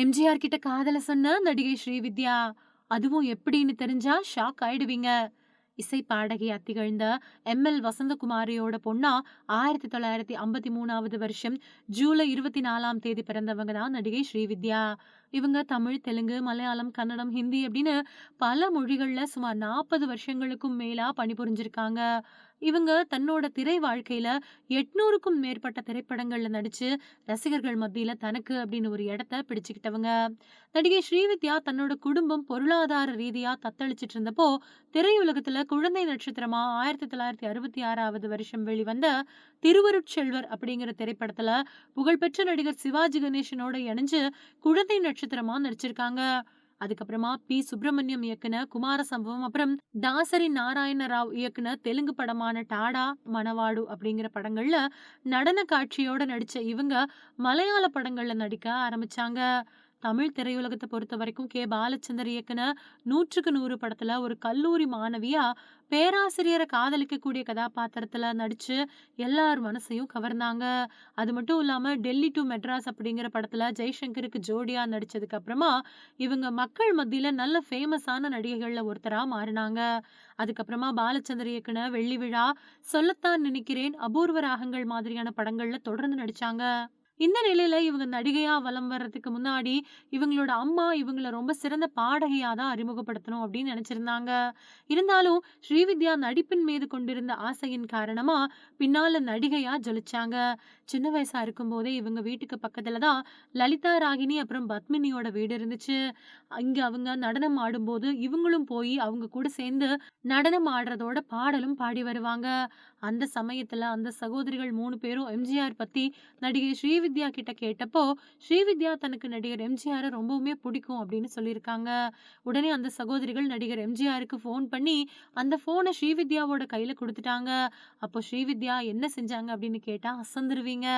எம்ஜிஆர் கிட்ட காதல சொன்ன நடிகை ஸ்ரீவித்யா அதுவும் எப்படின்னு தெரிஞ்சா ஷாக் ஆயிடுவீங்க. இசை பாடகியா திகழ்ந்த எம் எல் வசந்தகுமாரியோட பொண்ணா ஆயிரத்தி தொள்ளாயிரத்தி ஐம்பத்தி மூணாவது வருஷம் ஜூலை இருபத்தி நாலாம் தேதி பிறந்தவங்க தான் நடிகை ஸ்ரீவித்யா. இவங்க தமிழ் தெலுங்கு மலையாளம் கன்னடம் ஹிந்தி அப்படின்னு பல மொழிகள்ல சுமார் நாற்பது வருஷங்களுக்கும் மேலா பணிபுரிஞ்சிருக்காங்க. இவங்க தன்னோட திரை வாழ்க்கையில எட்நூறுக்கும் மேற்பட்ட திரைப்படங்கள்ல நடிச்சு ரசிகர்கள் மத்தியில தனக்கு அப்படின்னு ஒரு இடத்த பிடிச்சுக்கிட்டவங்க. நடிகை ஸ்ரீவித்யா தன்னோட குடும்பம் பொருளாதார ரீதியா தத்தளிச்சிட்டு இருந்தப்போ திரையுலகத்துல குழந்தை நட்சத்திரமா ஆயிரத்தி தொள்ளாயிரத்தி அறுபத்தி ஆறாவது வருஷம் வெளிவந்த திருவருட்செல்வர் அப்படிங்கிற திரைப்படத்துல புகழ்பெற்ற நடிகர் சிவாஜி கணேசனோட இணைஞ்சு குழந்தை நட்சத்திரமா நடிச்சிருக்காங்க. அதுக்கப்புறமா பி. சுப்பிரமணியம் இயக்குன குமார சம்பவம் அப்புறம் தாசரி நாராயண ராவ் இயக்குன தெலுங்கு படமான டாடா மணவாடு அப்படிங்கிற படங்கள்ல நடன காட்சியோட நடிச்ச இவங்க மலையாள படங்கள்ல நடிக்க ஆரம்பிச்சாங்க. தமிழ் திரையுலகத்தை பொறுத்த வரைக்கும் கே. பாலச்சந்தர் இயக்குன நூற்றுக்கு நூறு படத்துல ஒரு கல்லூரி மாணவியா பேராசிரியரை காதலிக்கக்கூடிய கதாபாத்திரத்துல நடிச்சு எல்லார் மனசையும் கவர்ந்தாங்க. அது மட்டும் இல்லாம டெல்லி டு மெட்ராஸ் அப்படிங்கிற படத்துல ஜெய்சங்கருக்கு ஜோடியா நடிச்சதுக்கு அப்புறமா இவங்க மக்கள் மத்தியில நல்ல ஃபேமஸான நடிகைகள்ல ஒருத்தரா மாறினாங்க. அதுக்கப்புறமா பாலச்சந்தர் இயக்குன வெள்ளி விழா சொல்லத்தான் நினைக்கிறேன் அபூர்வ ராகங்கள் மாதிரியான படங்கள்ல தொடர்ந்து நடிச்சாங்க. இந்த நிலையில இவங்க நடிகையா வலம் வர்றதுக்கு முன்னாடி இவங்களோட அம்மா இவங்கள ரொம்ப சிறந்த பாடகையா தான் அறிமுகப்படுத்தணும் அப்படின்னு நினைச்சிருந்தாங்க. இருந்தாலும் ஸ்ரீவித்யா நடிப்பின் மீது கொண்டிருந்த ஆசையின் காரணமா பின்னால நடிகையா ஜொலிச்சாங்க. சின்ன வயசா இருக்கும் போதே இவங்க வீட்டுக்கு பக்கத்துல தான் லலிதா ராகினி அப்புறம் பத்மினியோட வீடு இருந்துச்சு. இங்க அவங்க நடனம் ஆடும்போது இவங்களும் போய் அவங்க கூட சேர்ந்து நடனம் ஆடுறதோட பாடலும் பாடி வருவாங்க. அந்த சமயத்துல அந்த சகோதரிகள் மூணு பேரும் எம்ஜிஆர் பத்தி நடிகை ஸ்ரீவித்யா கிட்ட கேட்டப்போ ஸ்ரீவித்யா தனக்கு நடிகர் எம்ஜிஆரை ரொம்பவுமே பிடிக்கும் அப்படின்னு சொல்லியிருக்காங்க. உடனே அந்த சகோதரிகள் நடிகர் எம்ஜிஆருக்கு ஃபோன் பண்ணி அந்த ஃபோனை ஸ்ரீவித்யாவோட கையில கொடுத்துட்டாங்க. அப்போ ஸ்ரீவித்யா என்ன செஞ்சாங்க அப்படின்னு கேட்டா அசந்துருவீங்க.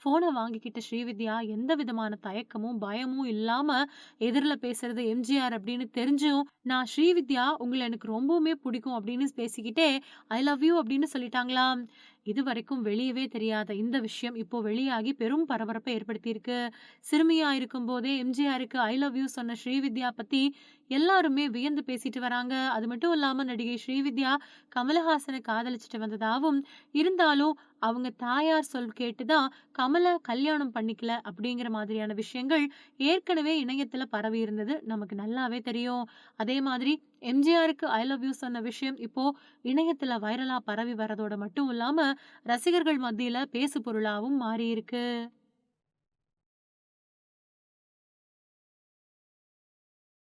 ஃபோனை வாங்கிக்கிட்ட ஸ்ரீவித்யா எந்த விதமான தயக்கமும் பயமும் இல்லாம எதிரில் பேசுறது எம்ஜிஆர் அப்படின்னு தெரிஞ்சும் நான் ஸ்ரீவித்யா உங்களை எனக்கு ரொம்பவுமே பிடிக்கும் அப்படின்னு பேசிக்கிட்டே ஐ லவ் யூ அப்படின்னு சொல்லிட்டாங்களாம். இது வரைக்கும் வெளியவே தெரியாத இந்த விஷயம் இப்போ வெளியாகி பெரும் பரபரப்பை ஏற்படுத்தியிருக்கு. சிறுமியா இருக்கும் போதே எம்ஜிஆருக்கு ஐ லவ் யூ சொன்ன ஸ்ரீவித்யா பத்தி எல்லாருமே வியந்து பேசிட்டு வராங்க. அது மட்டும் இல்லாம நடிகை ஸ்ரீவித்யா கமலஹாசனை காதலிச்சிட்டு வந்ததாகவும் இருந்தாலும் அவங்க தாயார் சொல் கேட்டுதான் கமலை கல்யாணம் பண்ணிக்கல அப்படிங்கிற மாதிரியான விஷயங்கள் ஏற்கனவே இணையத்துல பரவி இருந்தது நமக்கு நல்லாவே தெரியும். அதே மாதிரி எம்ஜிஆருக்கு ஐ லவ் யூ சொன்ன விஷயம் இப்போ இணையத்துல வைரலா பரவி வரதோட மட்டும் இல்லாம ரசிகர்கள் மத்தியில பேசு பொருளாவும் மாறி இருக்கு